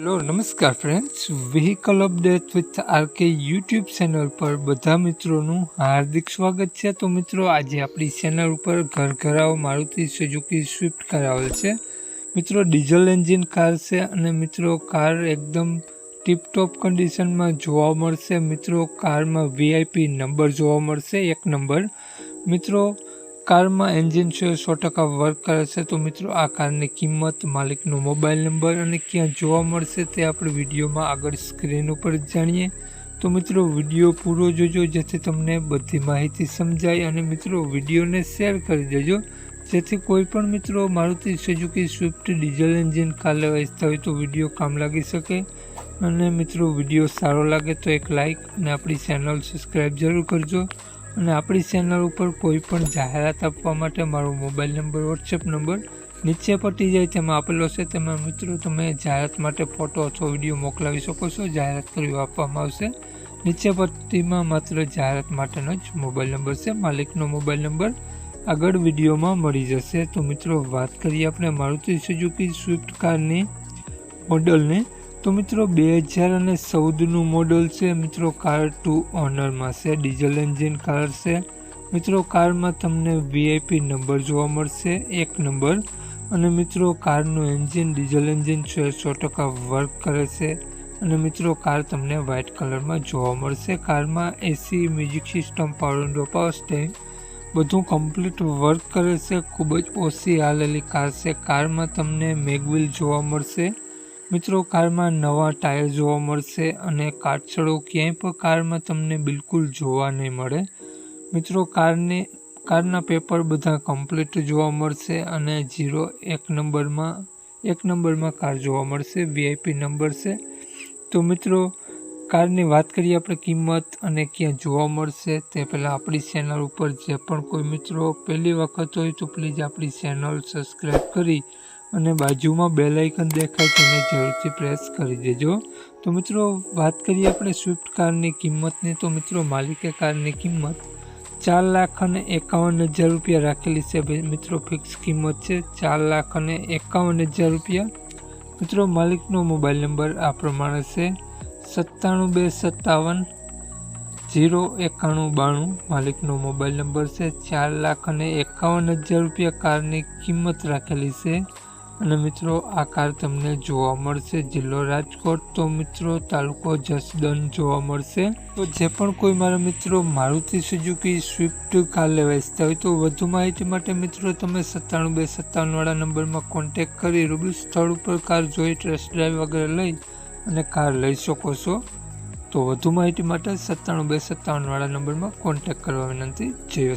Hello, નમસ્કાર friends vehicle update with RK YouTube channel પર બધા મિત્રોનું હાર્દિક સ્વાગત છે. તો મિત્રો, આજે આપણી ચેનલ ઉપર ઘર ઘરાવ મારુતિ સુઝુકી સ્વિફ્ટ કરાવેલ છે. મિત્રો ડીઝલ એન્જિન કાર છે અને મિત્રો કાર એકદમ ટીપટોપ કન્ડિશનમાં જોવા મળશે. મિત્રો કારમાં વીઆઈપી નંબર જોવા મળશે, એક નંબર મિત્રો કારમાં એન્જિન છે, સો ટકા વર્ક કરે છે. તો મિત્રો, આ કારની કિંમત, માલિકનો મોબાઈલ નંબર અને ક્યાં જોવા મળશે તે આપણે વિડીયોમાં આગળ સ્ક્રીન ઉપર જાણીએ. તો મિત્રો, વીડિયો પૂરો જોજો, જેથી તમને બધી માહિતી સમજાય અને મિત્રો, વિડીયોને શેર કરી દેજો. જેથી કોઈ પણ મિત્રો Maruti Suzuki Swift diesel engine કાલે વેચતા હોય તો વીડિયો કામ લાગી શકે. અને મિત્રો, વીડિયો સારો લાગે તો એક લાઇક અને આપણી ચેનલ સબસ્ક્રાઈબ જરૂર કરજો. અને આપણી ચેનલ ઉપર કોઈ પણ જાહેરાત આપવા માટે મારો મોબાઈલ નંબર વોટ્સએપ નંબર નીચે પટી જાય તેમાં આપેલો છે. તેમાં મિત્રો તમે જાહેરાત માટે ફોટો અથવા વીડિયો મોકલાવી શકો છો. જાહેરાત કરી આપવામાં આવશે. નીચે પટ્ટીમાં માત્ર જાહેરાત માટેનો જ મોબાઈલ નંબર છે. માલિકનો મોબાઈલ નંબર આગળ વિડીયોમાં મળી જશે. તો મિત્રો વાત કરીએ આપણે મારુતિ સુઝુકી સ્વિફ્ટ કારની મોડલને. તો મિત્રો બે હજાર અને ચૌદનું મોડલ છે. મિત્રો કાર ટુ ઓનરમાં છે. ડીઝલ એન્જિન કાર છે. મિત્રો, કારમાં તમને વીઆઈપી નંબર જોવા મળશે. એક નંબર અને મિત્રો, કારનું એન્જિન ડીઝલ એન્જિન છે, સો ટકા વર્ક કરે છે. અને મિત્રો કાર તમને વ્હાઇટ કલરમાં જોવા મળશે. કારમાં AC music system power power stand બધું કમ્પ્લીટ વર્ક કરે છે. ખૂબ જ ઓછી હાલેલી કાર છે. કારમાં તમને મેગવિલ જોવા મળશે. મિત્રો, કારમાં નવા ટાયર જોવા મળશે અને કાટછડો ક્યાંય પણ કારમાં તમને બિલકુલ જોવા નહીં મળે. મિત્રો, કારને, કારના પેપર બધા કમ્પ્લીટ જોવા મળશે અને જીરો એક નંબરમાં એક નંબરમાં કાર જોવા મળશે વીઆઈપી નંબર છે. તો મિત્રો, કારની વાત કરીએ આપણે કિંમત અને ક્યાં જોવા મળશે, તે પહેલાં આપણી ચેનલ ઉપર જે પણ કોઈ મિત્રો પહેલી વખત હોય તો પ્લીઝ આપણી ચેનલ સબસ્ક્રાઈબ કરી અને બાજુમાં બેલ આઇકન દેખાય તેને જરૂરથી પ્રેસ કરી દેજો. તો મિત્રો, વાત કરીએ આપણે સ્વિફ્ટ કારની કિંમતની. તો મિત્રો, માલિકે કારની કિંમત ચાર લાખ અને એકાવન હજાર રૂપિયા રાખેલી છે. મિત્રો ફિક્સ કિંમત છે ચાર લાખ અને એકાવન હજાર રૂપિયા. મિત્રો, માલિકનો મોબાઈલ નંબર આ પ્રમાણે છે. સત્તાણું બે સત્તાવન જીરો એકાણું બાણું. માલિકનો મોબાઈલ નંબર છે ચાર લાખ અને એકાવન હજાર રૂપિયા કારની કિંમત રાખેલી છે. અને મિત્રો, આ કાર તમને જોવા મળશે જિલ્લો રાજકોટ. તો મિત્રો, તાલુકો જસદન જોવા મળશે. તો જે પણ કોઈ મારા મિત્રો મારુતિ સુઝુકી સ્વિફ્ટ કાર લેવા ઈચ્છતા હોય તો વધુ માહિતી માટે મિત્રો, તમે સત્તાણું બે સત્તાવનવાળા નંબરમાં કોન્ટેક કરી રૂબરૂ સ્થળ ઉપર કાર જોઈ ટેસ્ટ ડ્રાઈવ વગેરે લઈ અને કાર લઈ શકો છો. તો વધુ માહિતી માટે સત્તાણું બે સત્તાવનવાળા નંબરમાં કોન્ટેક કરવા વિનંતી. જય